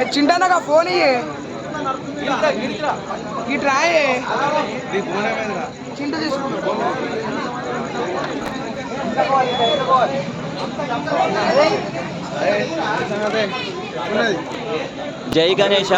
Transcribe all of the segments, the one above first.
ఏ phone ఇయ్యే. ఇటు రాయే. చింట తీసుకుంటా. జై గణేష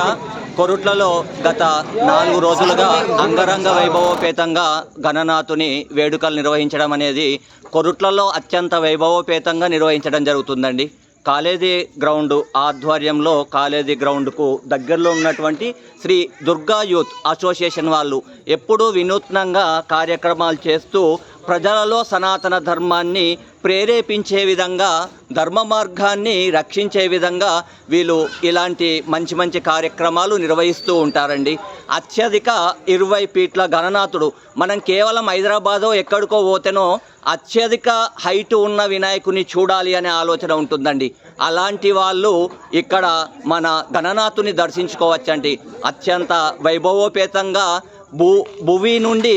కొరుట్లలో గత నాలుగు రోజులుగా అంగరంగ వైభవోపేతంగా గణనాథుని వేడుకలు నిర్వహించడం అనేది కొరుట్లలో అత్యంత వైభవోపేతంగా నిర్వహించడం జరుగుతుందండి. కాలేజీ గ్రౌండ్ ఆధ్వర్యంలో కాలేజీ గ్రౌండ్కు దగ్గరలో ఉన్నటువంటి శ్రీ దుర్గా యూత్ అసోసియేషన్ వాళ్ళు ఎప్పుడూ వినూత్నంగా కార్యక్రమాలు చేస్తూ ప్రజలలో సనాతన ధర్మాన్ని ప్రేరేపించే విధంగా ధర్మ మార్గాన్ని రక్షించే విధంగా వీళ్ళు ఇలాంటి మంచి మంచి కార్యక్రమాలు నిర్వహిస్తూ ఉంటారండి. అత్యధిక ఇరవై పీట్ల గణనాథుడు మనం కేవలం హైదరాబాదో ఎక్కడికో పోతేనో అత్యధిక హైట్ ఉన్న వినాయకుని చూడాలి అనే ఆలోచన ఉంటుందండి. అలాంటి వాళ్ళు ఇక్కడ మన గణనాథుని దర్శించుకోవచ్చండి. అత్యంత వైభవోపేతంగా భూ భువి నుండి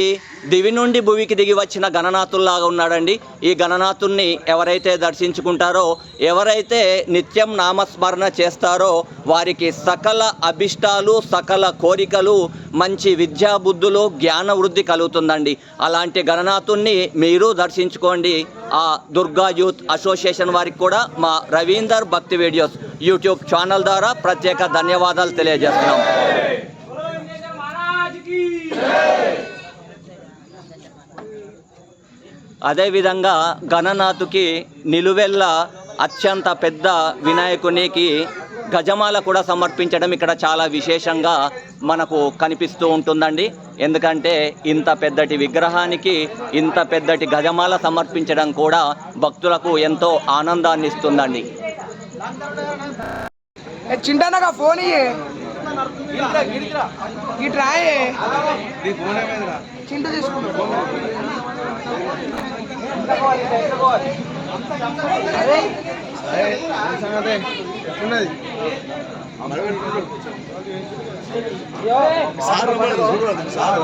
దివి నుండి భూమికి దిగి వచ్చిన గణనాథుల్లాగా ఉన్నాడండి. ఈ గణనాథుణ్ణి ఎవరైతే దర్శించుకుంటారో ఎవరైతే నిత్యం నామస్మరణ చేస్తారో వారికి సకల అభిష్టాలు సకల కోరికలు మంచి విద్యా బుద్ధులు జ్ఞాన వృద్ధి కలుగుతుందండి. అలాంటి గణనాథుణ్ణి మీరు దర్శించుకోండి. ఆ దుర్గా యూత్ అసోసియేషన్ వారికి కూడా మా రవీందర్ భక్తి వీడియోస్ యూట్యూబ్ ఛానల్ ద్వారా ప్రత్యేక ధన్యవాదాలు తెలియజేస్తున్నాం. అదేవిధంగా గణనాథుకి నిలువెల్ల అత్యంత పెద్ద వినాయకునికి గజమాల కూడా సమర్పించడం ఇక్కడ చాలా విశేషంగా మనకు కనిపిస్తూ ఉంటుందండి. ఎందుకంటే ఇంత పెద్దటి విగ్రహానికి ఇంత పెద్దటి గజమాల సమర్పించడం కూడా భక్తులకు ఎంతో ఆనందాన్ని ఇస్తుందండి. చింటనగా ఫోన్ ఇటు రాయే చింట తీసుకుంటా సార్